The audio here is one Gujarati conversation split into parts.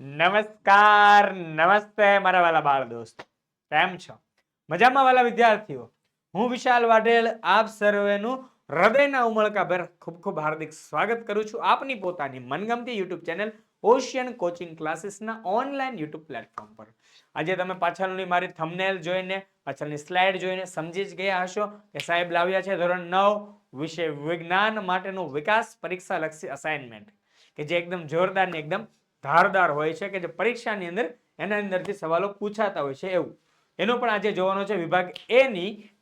નમસ્કાર, નમસ્તે મારા વાલા બાળ દોસ્ત. કેમ છો? મજામાં વાલા વિદ્યાર્થીઓ? હું વિશાલ વાઢેલ, આપ સર્વેનું હૃદયના ઉમળકાભેર ખૂબ ખૂબ હાર્દિક સ્વાગત કરું છું આપની પોતાની મનગમતી યુટ્યુબ ચેનલ ઓશિયન કોચિંગ ક્લાસીસના ઓનલાઈન યુટ્યુબ પ્લેટફોર્મ પર. આજે તમે પાછળની મારી થંબનેલ જોઈને, પાછળની સ્લાઇડ જોઈને સમજી જ ગયા હશો કે સાહેબ લાવ્યા છે ધોરણ નવ વિષય વિજ્ઞાન માટેનું વિકાસ પરીક્ષા લક્ષી અસાઇનમેન્ટ કે જે એકદમ જોરદાર ને એકદમ ધારદાર હોય છે કે જે પરીક્ષાની અંદર એના અંદરથી સવાલો પૂછાતા હોય છે એવું. એનો પણ આજે જોવાનો છે વિભાગ એ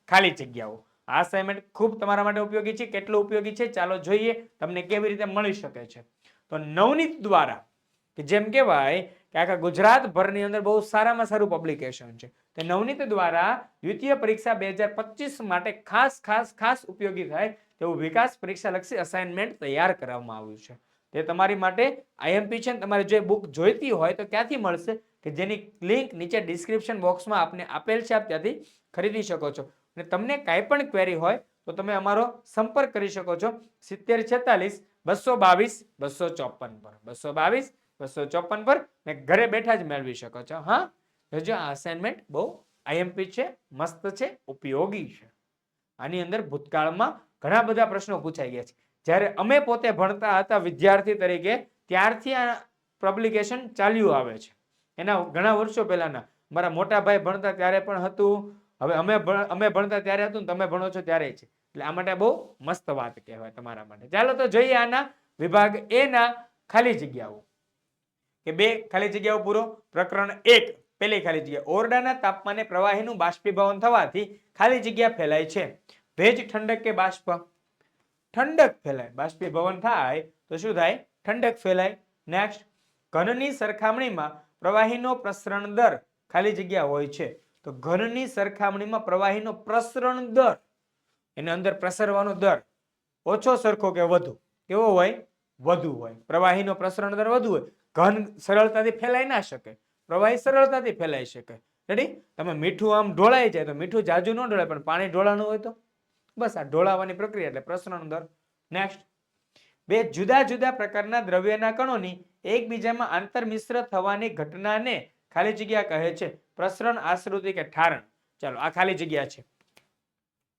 ખાલી જગ્યાઓ. આ અસાઇનમેન્ટ ખૂબ તમારા માટે ઉપયોગી છે, કેટલું ઉપયોગી છે, ચાલો જોઈએ તમને કેવી રીતે મળી શકે છે. તો નવનીત દ્વારા, કે જેમ કહેવાય કે આખા ગુજરાતભરની અંદર બહુ સારામાં સારું પબ્લિકેશન છે. તે નવનીત દ્વારા દ્વિતીય પરીક્ષા બે માટે ખાસ ખાસ ખાસ ઉપયોગી થાય તેવું વિકાસ પરીક્ષા લક્ષી અસાઇનમેન્ટ તૈયાર કરવામાં આવ્યું છે. તે તમારી માટે આઈએમપી છે તમારે જે બુક જોઈતી હોય તો ક્યાંથી મળશે કે જેની લિંક નીચે ડિસ્ક્રિપ્શન બોક્સમાં આપને આપેલ છે, આપ ત્યાંથી ખરીદી શકો છો. અને તમને કાંઈ પણ ક્વેરી હોય તો તમે અમારો સંપર્ક કરી શકો છો. સિત્તેર છેતાલીસ, બસો બાવીસ, બસો ચોપન પર. બસો બાવીસ, બસો ચોપન પર ને ઘરે બેઠા જ મેળવી શકો છો. હા? જોજો આ અસાઇનમેન્ટ બહુ આઈએમપી છે, મસ્ત છે, ઉપયોગી છે. આની અંદર ભૂતકાળમાં ઘણા બધા પ્રશ્નો પૂછાઈ ગયા છે. જ્યારે અમે પોતે ભણતા હતા વિદ્યાર્થી તરીકે, ત્યારથી આ પબ્લિકેશન ચાલ્યું આવે છે. એના ઘણા વર્ષો પહેલાના. મારા મોટા ભાઈ ભણતા ત્યારે પણ હતું. હવે અમે અમે ભણતા ત્યારે હતું ને તમે ભણો છો ત્યારે છે. એટલે આ માટે બહુ મસ્ત વાત કહેવાય તમારા માટે. ચાલો તો જોઈએ આના વિભાગ એ ના ખાલી જગ્યાઓ. કે બે ખાલી જગ્યાઓ પૂરો. પ્રકરણ એક પેલી ખાલી જગ્યા. ઓરડાના તાપમાને પ્રવાહીનું બાષ્પીભવન થવાથી ખાલી જગ્યા ફેલાય છે. ભેજ ઠંડક કે બાષ્પ? ઠંડક ફેલાય. બાષ્પીભવન થાય તો શું થાય? ઠંડક ફેલાય. નેક્સ્ટ ઘનની સરખામણીમાં પ્રવાહીનો પ્રસરણ દર ખાલી જગ્યા હોય છે. તો ઘનની સરખામણીમાં પ્રવાહીનો પ્રસરણ દર, એની અંદર પ્રસરવાનો દર ઓછો, સરખો કે વધુ? કેવો હોય? વધુ હોય. પ્રવાહીનો પ્રસરણ દર વધુ હોય. ઘન સરળતાથી ફેલાઈ ના શકે. પ્રવાહી સરળતાથી ફેલાઈ શકે. રેડી તમે મીઠું આમ ઢોળાઈ જાય તો મીઠું જાજુ ન ઢોળાય, પણ પાણી ઢોળાનું હોય તો? બસ આ ઢોળાવાની પ્રક્રિયા એટલે પ્રસરણ દર. નેક્સ્ટ બે જુદા જુદા પ્રકારના દ્રવ્યના કણોની એકબીજામાં આંતરમિશ્ર થવાની ઘટનાને ખાલી જગ્યા કહે છે. પ્રસરણ, આશ્રુતિ કે ઠારણ. ચાલો, આ ખાલી જગ્યા છે.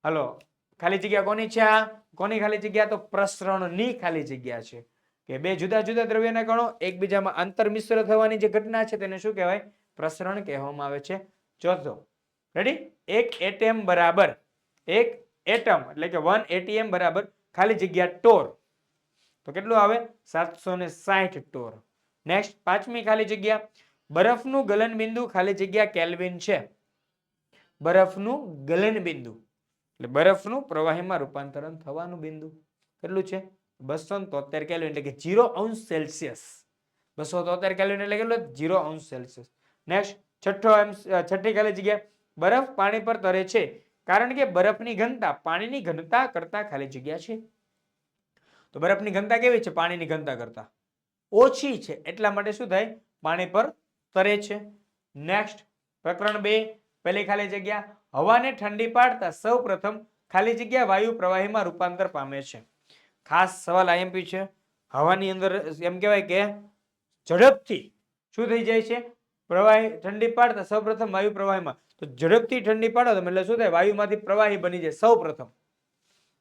હલો, ખાલી જગ્યા કોની છે આ? કોની ખાલી જગ્યા? તો પ્રસરણની ખાલી જગ્યા છે. કે બે જુદા જુદા દ્રવ્યના કણો એકબીજામાં આંતરમિશ્ર થવાની જે ઘટના છે તેને શું કહેવાય? પ્રસરણ કહેવામાં આવે છે. ચોથો. રેડી એક એટેમ બરાબર. એક એટમ એટલે કે વન એટીએમ બરાબર ખાલી જગ્યા ટોર તો કેટલું આવે? સાતસો ને સાઠ ટોર નેક્સ્ટ પાંચમી ખાલી જગ્યા. બરફનું ગલન બિંદુ ખાલી જગ્યા કેલ્વિન છે. બરફનું ગલન બિંદુ એટલે બરફનું પ્રવાહીમાં રૂપાંતરણ થવાનું બિંદુ. કેટલું છે? બસો તોતેર કેલ્વિન એટલે કે જીરો અંશ સેલ્સિયસ બસો તોતેર કેલ્વિન એટલે કેટલું? જીરો અંશ સેલ્સિયસ નેક્સ્ટ છઠ્ઠો એમ છઠ્ઠી ખાલી જગ્યા. બરફ પાણી પર તરે છે. કારણ કે બરફની ઘનતા પાણીની ઘનતા કરતા ખાલી જગ્યા છે. તો બરફની ઘનતા કેવી છે? પાણીની ઘનતા કરતા. ઓછી છે. એટલા માટે શું થાય? પાણી પર તરે છે. નેક્સ્ટ પ્રકરણ બે, પહેલી ખાલી જગ્યા. હવાને ઠંડી પાડતા સૌ પ્રથમ ખાલી જગ્યા વાયુ પ્રવાહીમાં રૂપાંતર પામે છે. ખાસ સવાલ આઈએમપી છે. હવાની અંદર એમ કહેવાય કે ઝડપથી શું થઈ જાય છે? પ્રવાહી ઠંડી પાડતા સૌ પ્રથમ વાયુ પ્રવાહીમાં. તો ઝડપથી ઠંડી પાડો તમે એટલે શું થાય? વાયુમાંથી પ્રવાહી બની જાય સૌ પ્રથમ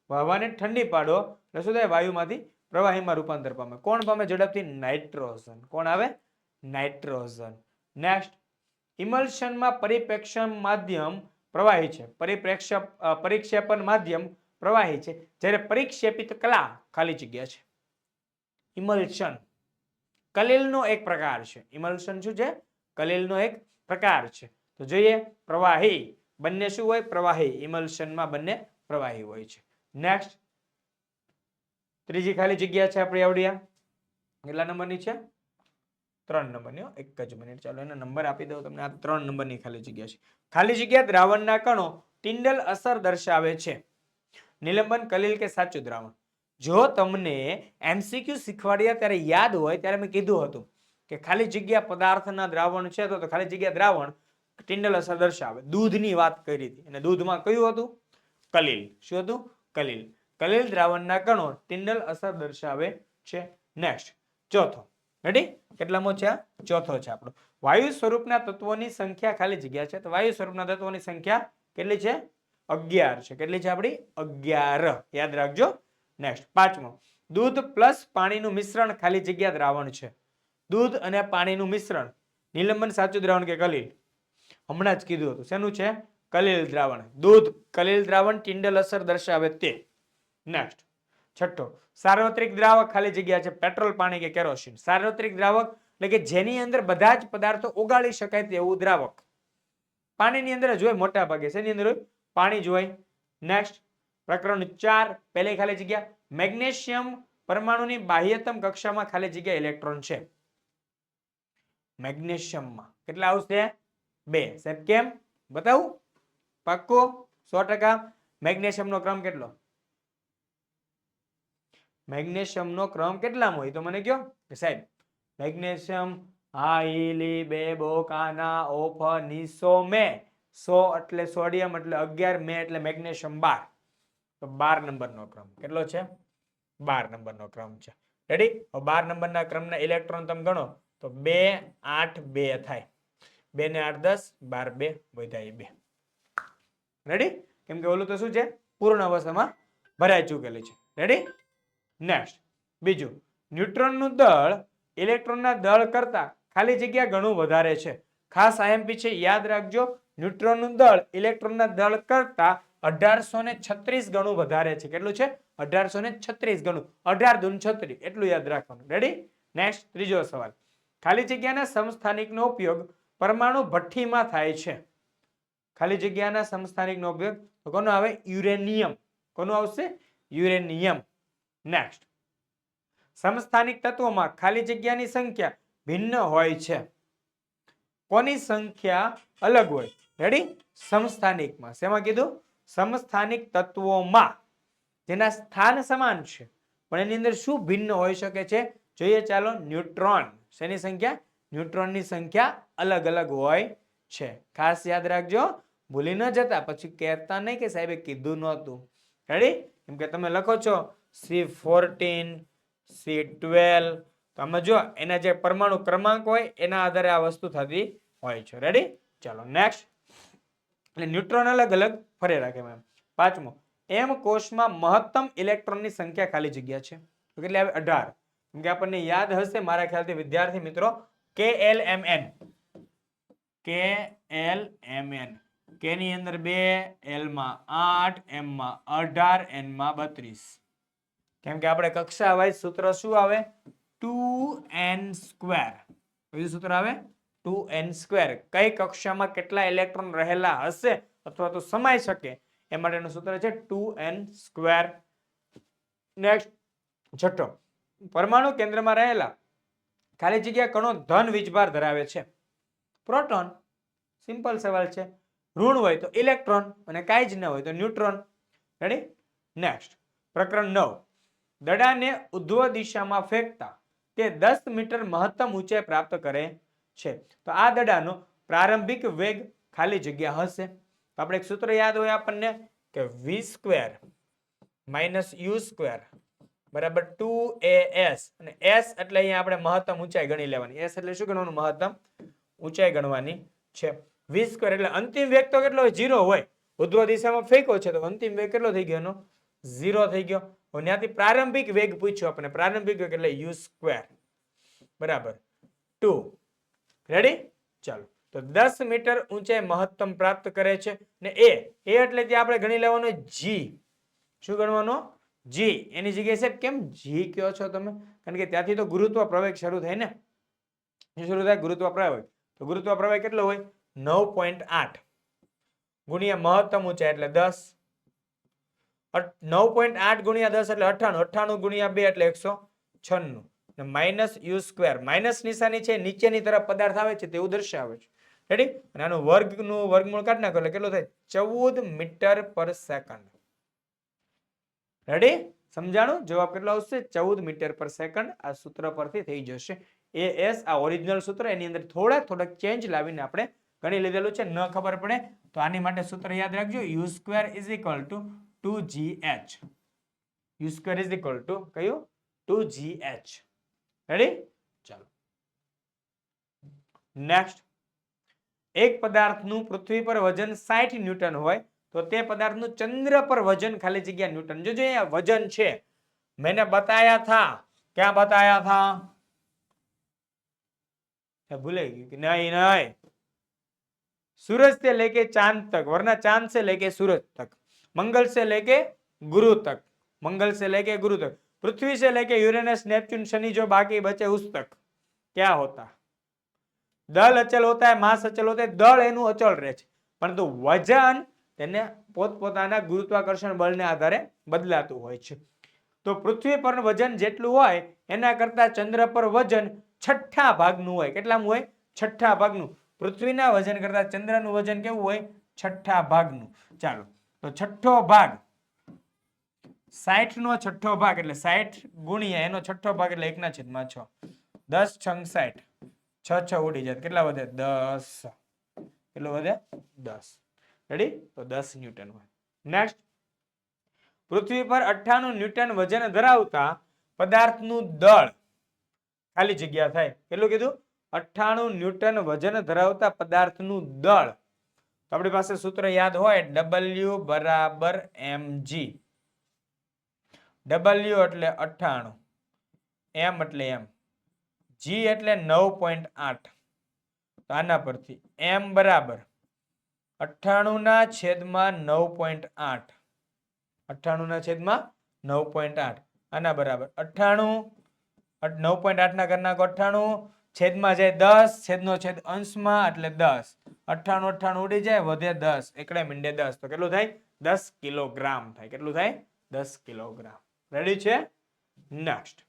હવાને ઠંડી પાડો, એટલે શું થાય? વાયુમાંથી પ્રવાહીમાં રૂપાંતર પામે. કોણ પામે? ઝડપથી નાઇટ્રોજન. કોણ આવે? નાઇટ્રોજન. નેક્સ્ટ ઇમલ્શનમાં પરિપ્રેક્ષણ માધ્યમ પ્રવાહી છે. પરિપ્રેક્ષ પરિક્ષેપણ માધ્યમ પ્રવાહી છે. જ્યારે પરિક્ષેપિત કલા ખાલી જગ્યા છે. ઇમલ્શન. કલીલનો એક પ્રકાર છે. ઇમલ્શન શું છે? કલીલનો એક પ્રકાર છે. તો જોઈએ, પ્રવાહી. બંને શું હોય? પ્રવાહી. ઇમલ્શનમાં બંને પ્રવાહી હોય છે. નેક્સ્ટ ત્રીજી ખાલી જગ્યા છે આપણી આવડિયા કેટલા નંબરની છે? ત્રણ નંબરની. એક જ મિનિટ. ચાલો એનો નંબર આપી દઉં તમને. આ ત્રણ નંબરની ખાલી જગ્યા છે. ખાલી જગ્યા દ્રાવણના કણો ટિંડલ અસર દર્શાવે છે. નિલંબન કલીલ કે સાચું દ્રાવણ? જો તમને એમસીક્યુ શીખવાડ્યા ત્યારે યાદ હોય, ત્યારે મેં કીધું હતું. કે ખાલી જગ્યા પદાર્થના દ્રાવણ છે તો ખાલી જગ્યા દ્રાવણ ટિંડલ અસર દર્શાવે. દૂધની વાત કરી હતી. અને દૂધમાં કયું હતું? કલીલ. શું હતું? કલીલ. કલીલ દ્રાવણના કણો ટિંડલ અસર દર્શાવે છે. નેક્સ્ટ ચોથો. રેડી કેટલામો છે? ચોથો છે આપણો. વાયુ સ્વરૂપના તત્વોની સંખ્યા ખાલી જગ્યા છે. તો વાયુ સ્વરૂપના તત્વોની સંખ્યા કેટલી છે? અગિયાર છે. કેટલી છે આપણી? અગિયાર. યાદ રાખજો. નેક્સ્ટ પાંચમો. દૂધ પ્લસ પાણીનું મિશ્રણ ખાલી જગ્યા દ્રાવણ છે. દૂધ અને પાણીનું મિશ્રણ. નિલંબન સાચું દ્રાવણ કે કલીલ? હમણાં જ કીધું હતું. શેનું છે? કલીલ દ્રાવણ. દૂધ, કલીલ દ્રાવણ, ટિંડલ અસર દર્શાવે તે. નેક્સ્ટ છઠ્ઠો. સાર્વત્રિક દ્રાવક ખાલી જગ્યા છે. પેટ્રોલ, પાણી કે કેરોસીન. સાર્વત્રિક દ્રાવક એટલે કે જેની અંદર બધા જ પદાર્થો ઓગાળી શકાય તેવું દ્રાવક. પાણીની અંદર જ હોય, મોટા ભાગે. શેની અંદર પાણી જ હોય. નેક્સ્ટ પ્રકરણ ચાર. પહેલી ખાલી જગ્યા. મેગ્નેશિયમ પરમાણુની બાહ્યતમ કક્ષામાં ખાલી જગ્યા ઇલેક્ટ્રોન છે. મેગ્નેશિયમમાં. કેટલા આવશે? બે. સાહેબ કેમ? બતાવું? પાક્કો? સો ટકા. મેગ્નેશિયમનો ક્રમ કેટલો? મેગ્નેશિયમનો ક્રમ કેટલામાં? હોય તો મને કયો કે સાહેબ, મેગ્નેશિયમ હાઈલી બે બોકાના ઓફ નિસો મે. સો એટલે સોડિયમ એટલે અગિયાર મે એટલે મેગ્નેશિયમ બાર. તો બાર નંબરનો ક્રમ. કેટલો છે? બાર નંબરનો ક્રમ છે. રેડી બાર નંબરના ક્રમના ઇલેક્ટ્રોન તમે ગણો. તો બે આઠ બે થાય. બે ને આઠ દસ, બાર બે વધ્યા બે. રેડી કેમ કે ઓલું તો શું છે? પૂર્ણ અવસ્થામાં ભરાઈ ચૂકેલી છે. રેડી નેક્સ્ટ બીજું. ન્યુટ્રોનનું દળ ઇલેક્ટ્રોનના દળ કરતા ખાલી જગ્યા ઘણું વધારે છે. ખાસ આઈએમપી છે, યાદ રાખજો. ન્યુટ્રોનનું દળ ઇલેક્ટ્રોનના દળ કરતા અઢારસો ને છત્રીસ ગણું વધારે છે. કેટલું છે? અઢારસો છત્રીસ ગણું. અઢાર દૂન છત્રીસ એટલું યાદ રાખવાનું. રેડી નેક્સ્ટ ત્રીજો સવાલ. ખાલી જગ્યાના સમસ્થાનિકનો ઉપયોગ પરમાણુ ભઠ્ઠીમાં થાય છે. ખાલી જગ્યાના સમસ્થાનિકનો ઉપયોગ તો કોનો આવે? યુરેનિયમ. કોનું આવશે? યુરેનિયમ. નેક્સ્ટ સમસ્થાનિક તત્વોમાં ખાલી જગ્યાની સંખ્યા ભિન્ન હોય છે. કોની સંખ્યા અલગ હોય? રેડી સમસ્થાનિકમાં. શેમાં કીધું? સમસ્થાનિક તત્વોમાં. જેના સ્થાન સમાન છે. પણ એની અંદર શું ભિન્ન હોઈ શકે છે? જોઈએ ચાલો ન્યુટ્રોન. શેની સંખ્યા? ન્યુટ્રોનની સંખ્યા અલગ અલગ હોય છે. ખાસ યાદ રાખજો, ભૂલી ન જતા. પછી કહેતા નહીં કે સાહેબે કીધું નહોતું. રેડી કેમ કે તમે લખો છો સી ફોર્ટીન સી ટ્વેલ્વ તો આમાં જો એના જે પરમાણુ ક્રમાંક હોય, એના આધારે આ વસ્તુ થતી હોય છે. રેડી ચાલો નેક્સ્ટ એટલે ન્યુટ્રોન અલગ અલગ ફરે રાખે મેમ પાંચમો એમ કોષમાં મહત્તમ ઇલેક્ટ્રોનની સંખ્યા ખાલી જગ્યા છે. કેટલી આવે? અઢાર. કે આપણને યાદ હશે મારા ખ્યાલથી વિદ્યાર્થી મિત્રો કે L M N K L M N K ની અંદર બે એલમાં આઠ એમ માં અઢાર એનમાં બત્રીસ. કેમ કે આપણે કક્ષા વાઇઝ સૂત્ર શું આવે? Two n square. બીજું સૂત્ર આવે? Two n square. કઈ કક્ષામાં કેટલા ઇલેક્ટ્રોન રહેલા હશે અથવા તો સમાઈ શકે એ માટેનું સૂત્ર છે ટુ એન સ્ક્વેર. નેક્સ્ટ છઠ્ઠો પરમાણુ કેન્દ્રમાં રહેલા ખાલી જગ્યા કણો ધન વીજભાર ધરાવે છે. પ્રોટોન, સિમ્પલ સવાલ છે. ઋણ હોય તો ઇલેક્ટ્રોન અને કાંઈ જ ન હોય તો ન્યુટ્રોન. રેડી નેક્સ્ટ પ્રકરણ નવ. દડાને ઉધ્વ દિશામાં ફેંકતા તે દસ મીટર મહત્તમ ઊંચાઈ પ્રાપ્ત કરે છે. તો આ દડાનો પ્રારંભિક વેગ ખાલી જગ્યા હશે. તો આપણે એક સૂત્ર યાદ હોય આપણને કે v square minus u square. બરાબર ટુ એ એસ. અને એસ એટલે અહીંયા આપણે મહત્તમ ઊંચાઈ ગણી લેવાની. એસ એટલે શું ગણવાનું? મહત્તમ ઊંચાઈ ગણવાની છે. વી સ્ક્વેર એટલે અંતિમ વેગ તો કેટલો હોય? ઝીરો હોય. ઉધ્વ દિશામાં ફેંકો છે તો અંતિમ વેગ કેટલો થઈ ગયો એનો? ઝીરો થઈ ગયો. હવે ત્યાંથી પ્રારંભિક વેગ પૂછ્યો આપણે. પ્રારંભિક વેગ એટલે યુ સ્ક્વેર. બરાબર. ટુ. રેડી? ચાલો. તો દસ મીટર ઊંચાઈ મહત્તમ પ્રાપ્ત કરે છે. ને એ એ એટલે ત્યાં આપણે ગણી લેવાનો જી. શું ગણવાનો? જી એની જગ્યાએ સાહેબ કેમ જી કયો છો તમે? કારણ કે ત્યાંથી તો ગુરુત્વ પ્રવેગ શરૂ થાય ને? શરૂ થાય ગુરુત્વ પ્રવેગ તો ગુરુત્વ પ્રવેગ કેટલો હોય? નવ પોઈન્ટ આઠ. ગુણ્યા મહત્તમ ઊંચાઈ એટલે દસ. નવ પોઈન્ટ આઠ ગુણ્યા દસ એટલે અઠાણું અઠ્ઠાણું ગુણ્યા બે એટલે એકસો છન્નું. Minus u square. માઇનસ નિશાની છે, નીચેની તરફ પદાર્થ આવે છે, તેવું દર્શાવે છે. રેડી અને આનું વર્ગનું, વર્ગમૂળ કાઢી નાખો એટલે કેટલું થાય? ચૌદ મીટર પર સેકન્ડ. રેડી સમજાણું? જવાબ કેટલો આવશે? ચૌદ મીટર પર સેકન્ડ. આ સૂત્ર પરથી થઈ જશે. એ એસ, આ ઓરિજિનલ સૂત્ર, એની અંદર થોડાક થોડાક ચેન્જ લાવીને આપણે ગણી લીધેલું છે. ન ખબર પડે, તો આની માટે સૂત્ર યાદ રાખજો. U square is equal to two g h u square is equal to કયું? ટુ જી એચ રેડી ચાલો. નેક્સ્ટ એક પદાર્થનું પૃથ્વી પર વજન સાઠ ન્યૂટન હોય તો તે પદાર્થનું ચંદ્ર પર વજન ખાલી જગ્યા ન્યૂટન જો જો અહીંયા વજન છે मैंने बताया था क्या बताया था भूले कि नहीं नहीं सूरज से लेके चांद तक वरना चांद से लेके सूरज तक मंगल से लेके गुरु तक मंगल से लेके गुरु तक पृथ्वी से लेके यूरेनस नेपच्यून शनि जो बाकी बचे उस तक क्या होता દળ અચલ હોતા હે માસ અચલ હોતા હે દળ એનું અચળ રહે છે પરંતુ વજન તેને પોતપોતાના ગુરુત્વાકર્ષણ બળને આધારે બદલાતું હોય છે. તો પૃથ્વી પર વજન જેટલું હોય, એના કરતા ચંદ્ર પર વજન છઠ્ઠા ભાગનું હોય. કેટલાનું હોય? છઠ્ઠા ભાગનું. પૃથ્વીના વજન કરતા ચંદ્રનું વજન કેવું હોય? છઠ્ઠા ભાગનું. ચાલો. તો છઠ્ઠો ભાગ. સાઠ નો છઠ્ઠો ભાગ એટલે સાઠ ગુણ્યા એનો છઠ્ઠો ભાગ એટલે એકના છેદમાં છ. દસ છંગ સાઠ. છ છ ઉડી જાય. કેટલા વધે? દસ. કેટલો વધે? દસ. રેડી તો દસ ન્યૂટન હોય. નેક્સ્ટ પૃથ્વી પર અઠ્ઠાણું ન્યૂટન વજન ધરાવતા પદાર્થનું દળ ખાલી જગ્યા થાય. કેટલું કીધું? અઠ્ઠાણું ન્યૂટન વજન ધરાવતા પદાર્થનું દળ. તો આપણી પાસે સૂત્ર યાદ હોય ડબલ્યુ બરાબર એમ જી ડબલ્યુ એટલે અઠ્ઠાણું એમ એટલે એમ જી એટલે નવ પોઈન્ટ આઠ. તો આના પરથી એમ બરાબર અઠ્ઠાણું ના છેદમાં નવ પોઈન્ટ આઠ. અઠ્ઠાણું ના છેદમાં નવ પોઈન્ટ આઠ. આના બરાબર. અઠ્ઠાણું નવ પોઈન્ટ આઠ ના ઘર અઠ્ઠાણું. છેદમાં જાય દસ, છેદનો છેદ અંશમાં એટલે દસ. અઠ્ઠાણું અઠ્ઠાણું ઉડી જાય, વધે દસ. એકડે મીંડે દસ. તો કેટલું થાય? દસ કિલોગ્રામ થાય. કેટલું થાય? દસ કિલોગ્રામ. રેડી છે? નેક્સ્ટ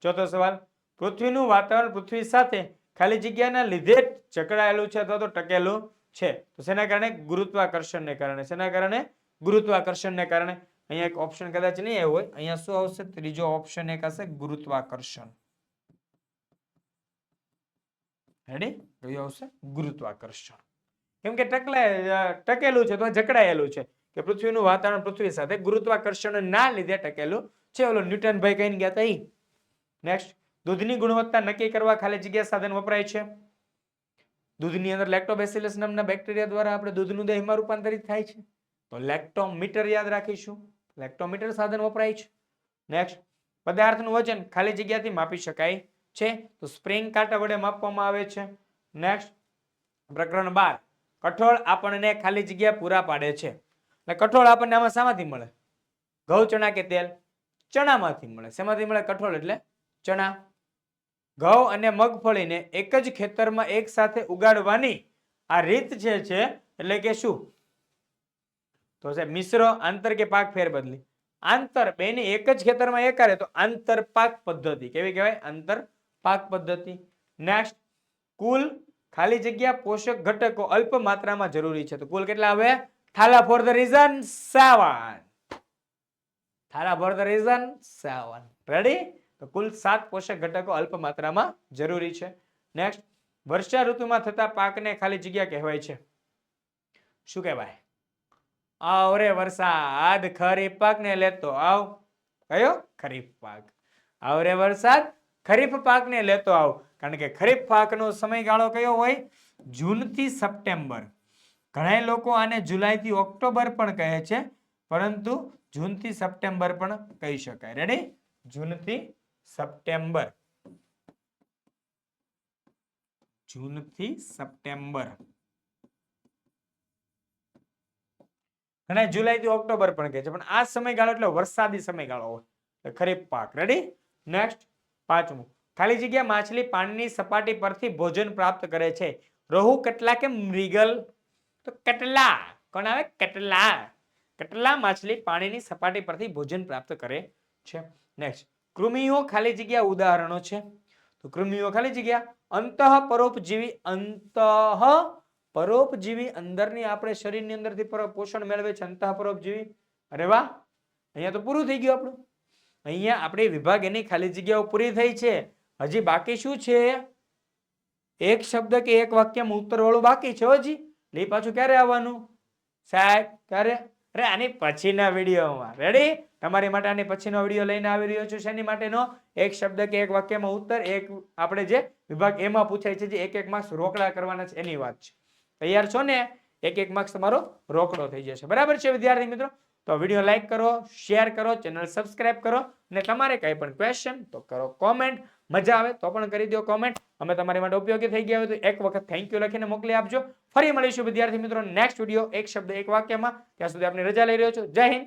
ચોથો સવાલ. પૃથ્વીનું વાતાવરણ પૃથ્વી સાથે ખાલી જગ્યાના લીધે જ જકડાયેલું છે અથવા તો ટકેલું? છે. તો શેના કારણે? ગુરુત્વાકર્ષણને કારણે. શેના કારણે? ગુરુત્વાકર્ષણને કારણે. અહીંયા એક ઓપ્શન કદાચ નહીં આવ્યો હોય. અહીંયા શું આવશે? ત્રીજો ઓપ્શન એક હશે, ગુરુત્વાકર્ષણ. રેડી કયું આવશે? ગુરુત્વાકર્ષણ. કેમ કે ટકલા, ટકેલું છે, તો જકડાયેલું છે કે પૃથ્વીનું વાતાવરણ પૃથ્વી સાથે ગુરુત્વાકર્ષણ ના લીધે ટકેલું છે. ઓલો ન્યૂટન ભાઈ કહીને ગયા હતા નેક્સ્ટ દૂધની ગુણવત્તા નક્કી કરવા ખાલી જગ્યા સાધન વપરાય છે. દૂધની અંદર લેક્ટોબેસિલસ નામના બેક્ટેરિયા દ્વારા આપણે દૂધનું દહીંમાં રૂપાંતરિત થાય છે. તો લેક્ટોમીટર યાદ રાખીશું. લેક્ટોમીટર સાધન વપરાય છે. નેક્સ્ટ પદાર્થનું વજન ખાલી જગ્યાથી માપી શકાય છે. તો સ્પ્રિંગ કાંટા વડે માપવામાં આવે છે. નેક્સ્ટ પ્રકરણ બાર, કઠોળ આપણને ખાલી જગ્યા પૂરા પાડે છે. એટલે કઠોળ આપણને આમાં શામાંથી મળે? ઘઉં, ચણા કે તેલ? ચણામાંથી મળે. શેમાંથી મળે? કઠોળ એટલે ચણા. ઘઉં અને મગફળીને એક જ ખેતરમાં એક સાથે ઉગાડવાની આ રીત જે છે, એટલે કે શું? તો છે મિશ્ર આંતર કે પાક ફેર બદલી આંતર બેની એક જ ખેતરમાં એકારે તો આંતર પાક પદ્ધતિ, કેવી કહેવાય? આંતર પાક પદ્ધતિ. નેક્સ્ટ કુલ ખાલી જગ્યા પોષક ઘટકો અલ્પ માત્રામાં જરૂરી છે. તો કુલ કેટલા આવે? Thala for the reason seven. Thala for the reason seven. Ready તો કુલ સાત પોષક ઘટકો અલ્પ માત્રામાં જરૂરી છે. નેક્સ્ટ વર્ષા ઋતુમાં થતા પાકને ખાલી જગ્યા કહેવાય છે. શું કહેવાય? આવ રે વરસાદ ખરીફ પાક ને લેતો આવ. કયો? ખરીફ પાક. આવ રે વરસાદ ખરીફ પાક ને લેતો આવ. કારણ કે ખરીફ પાકનો સમયગાળો કયો હોય? જૂનથી સપ્ટેમ્બર. ઘણા લોકો આને જુલાઈ થી ઓક્ટોબર પણ કહે છે. પરંતુ જૂનથી સપ્ટેમ્બર પણ કહી શકાય. રેડી જૂનથી સપ્ટેમ્બર. જૂનથી સપ્ટેમ્બર. ઘણા જુલાઈ થી ઓક્ટોબર પણ કહે છે, પણ આ સમયગાળો એટલે વરસાદી સમયગાળો હોય. ખરીફ પાક. રેડી નેક્સ્ટ પાંચમું. ખાલી જગ્યા માછલી પાણીની સપાટી પરથી ભોજન પ્રાપ્ત કરે છે. રોહુ કેટલા કે મૃગલ? તો કેટલા? કોણ આવે? કેટલા? કેટલા માછલી પાણીની સપાટી પરથી ભોજન પ્રાપ્ત કરે છે? નેક્સ્ટ કૃમિઓ ખાલી જગ્યા ઉદાહરણો છે. તો કૃમિઓ ખાલી જગ્યા અંતઃ પરોપજીવી અંતઃ પરોપજીવી અંદરની આપણે શરીરની અંદરથી પોષણ મેળવે છે અંત પરોપજીવી અરે વાહ! અહીંયા તો પૂરું થઈ ગયું આપણું. અહીંયા આપણી વિભાગ એની ખાલી જગ્યાઓ પૂરી થઈ છે. હજી બાકી શું છે? એક શબ્દ કે એક વાક્યમાં ઉત્તર વાળું બાકી છે હજી. એટલે પાછું ક્યારે આવવાનું? સાહેબ, ક્યારે? અરે આની પછીના વિડીયોમાં. રેડી તમારી માટે આની પછીનો વીડિયો લઈને આવી રહ્યો છું. શેની માટેનો? એક શબ્દ કે એક વાક્યમાં ઉત્તર, એક આપણે જે વિભાગ એમાં પૂછાય છે જે એક એક માર્ક્સ રોકડા કરવાના છે, એની વાત છે. તૈયાર છો ને? એક એક માર્ક્સ તમારો રોકડો થઈ જશે. બરાબર છે વિદ્યાર્થી મિત્રો? તો વીડિયો લાઈક કરો શેર કરો ચેનલ સબસ્ક્રાઇબ કરો અને તમારે કંઈ પણ ક્વેશ્ચન તો કરો. કોમેન્ટ મજા આવે તો પણ કરી દો કોમેન્ટ અમે તમારી માટે ઉપયોગી થઈ ગયા હોય તો એક વખત થેન્ક યુ લખીને મોકલી આપજો. ફરી મળીશું વિદ્યાર્થી મિત્રો નેક્સ્ટ વીડિયો એક શબ્દ, એક વાક્યમાં. ત્યાં સુધી આપણે રજા લઈ રહ્યો છું. જય હિન્દ.